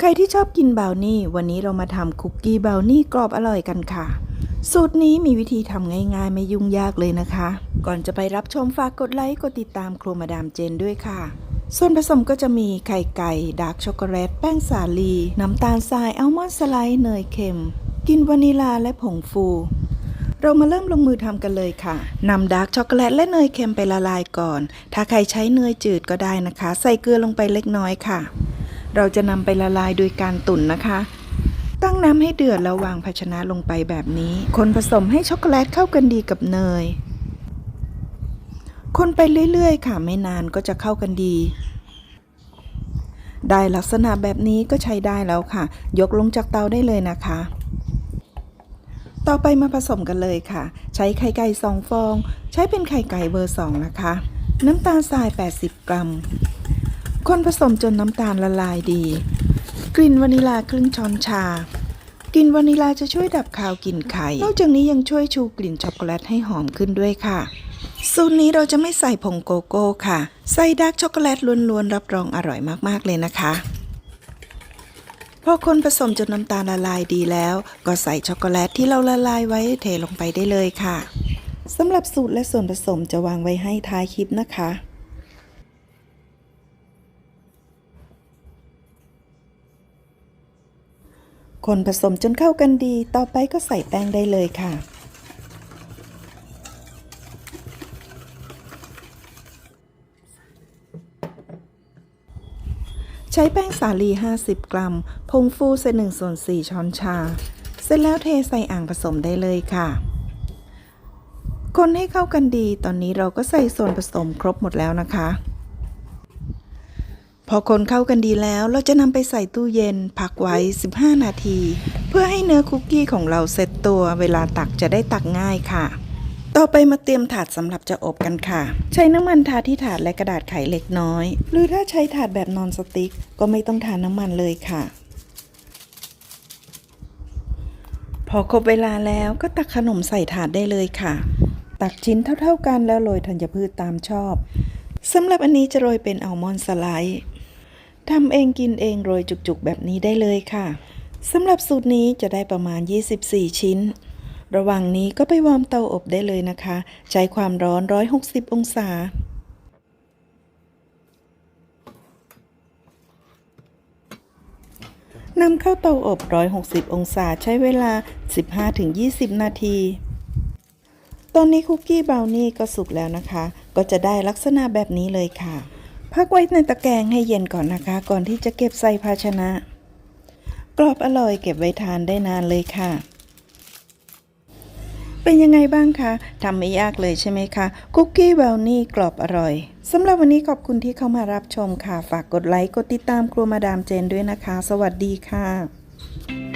ใครที่ชอบกินบราวนี่ วันนี้เรามาทำคุกกี้บราวนี่กรอบอร่อยกันค่ะ สูตรนี้มีวิธีทำง่ายๆ ไม่ยุ่งยากเลยนะคะ ก่อนจะไปรับชมฝากกดไลค์กดติดตามครัวมาดามเจนด้วยค่ะ ส่วนผสมก็จะมีไข่ไก่ดาร์กช็อกโกแลต แป้งสาลี น้ำตาลทรายอัลมอนด์สไลด์เนยเค็มกลินวานิลาและผงฟู เรามาเริ่มลงมือทำกันเลยค่ะนำดาร์กช็อกโกแลตและเนยเค็มไปละลายก่อน ถ้าใครใช้เนยจืดก็ได้นะคะ ใส่เกลือลงไปเล็กน้อยค่ะ เราจะนำไปละลายโดยการตุ๋นนะคะ ตั้งน้ำให้เดือดแล้ววางภาชนะลงไปแบบนี้ คนผสมให้ช็อกโกแลตเข้ากันดีกับเนย คนไปเรื่อยๆ ค่ะไม่นานก็จะเข้ากันดี ได้ลักษณะแบบนี้ก็ใช้ได้แล้วค่ะ ยกลงจากเตาได้เลยนะคะ ต่อไปมาผสมกันเลยค่ะ ใช้ไข่ไก่2ฟอง ใช้เป็นไข่ไก่เบอร์2นะคะ น้ำตาลทราย 80 กรัม คนผสมจนน้ำตาลละลายดี กลิ่นวานิลาครึ่งช้อนชา กลิ่นวานิลาจะช่วยดับคาวกลิ่นไข่ นอกจากนี้ยังช่วยชูกลิ่นช็อกโกแลตให้หอมขึ้นด้วยค่ะ สูตรนี้เราจะไม่ใส่ผงโกโก้ค่ะ ใส่ดาร์กช็อกโกแลตล้วนๆรับรองอร่อยมากๆเลยนะคะพอคนผสมจนน้ำตาลละลายดีแล้ว ก็ใส่ช็อกโกแลตที่เราละลายไว้เทลงไปได้เลยค่ะสำหรับสูตรและส่วนผสมจะวางไว้ให้ท้ายคลิปนะคะ คนผสมจนเข้ากันดี ต่อไปก็ใส่แป้งได้เลยค่ะ ใช้แป้งสาลี 50 กรัมผงฟูใส่1ส่วน4ช้อนชา เสร็จแล้วเทใส่อ่างผสมได้เลยค่ะคนให้เข้ากันดี ตอนนี้เราก็ใส่ส่วนผสมครบหมดแล้วนะคะ พอคนเข้ากันดีแล้วเราจะนำไปใส่ตู้เย็นพักไว้ 15 นาที เพื่อให้เนื้อคุกกี้ของเราเซ็ตตัวเวลาตักจะได้ตักง่ายค่ะ ต่อไปมาเตรียมถาดสำหรับจะอบกันค่ะ ใช้น้ำมันทาที่ถาดและกระดาษไขเล็กน้อย หรือถ้าใช้ถาดแบบนอนสติ๊กก็ไม่ต้องทาน้ำมันเลยค่ะ พอครบเวลาแล้วก็ตักขนมใส่ถาดได้เลยค่ะ ตักชิ้นเท่าๆกันแล้วโรยธัญพืชตามชอบสำหรับอันนี้จะโรยเป็นอัลมอนด์สไลด์ ทำเองกินเองโรยจุกๆ แบบนี้ได้เลยค่ะสำหรับสูตรนี้จะได้ประมาณ 24 ชิ้น ระหว่างนี้ก็ไปวอร์มเตาอบได้เลยนะคะ ใช้ความร้อน 160 องศานำเข้าเตาอบ 160 องศาใช้เวลา 15-20 นาที ตอนนี้คุกกี้บราวนี่ก็สุกแล้วนะคะ ก็จะได้ลักษณะแบบนี้เลยค่ะ พักไว้ในตะแกรงให้เย็นก่อนนะคะ ก่อนที่จะเก็บใส่ภาชนะ กรอบอร่อยเก็บไว้ทานได้นานเลยค่ะ เป็นยังไงบ้างคะทำไม่ยากเลยใช่ไหมคะ คุกกี้บราวนี่กรอบอร่อยสำหรับวันนี้ขอบคุณที่เข้ามารับชมค่ะ ฝากกดไลค์ กดติดตามครัวมาดามเจนด้วยนะคะ สวัสดีค่ะ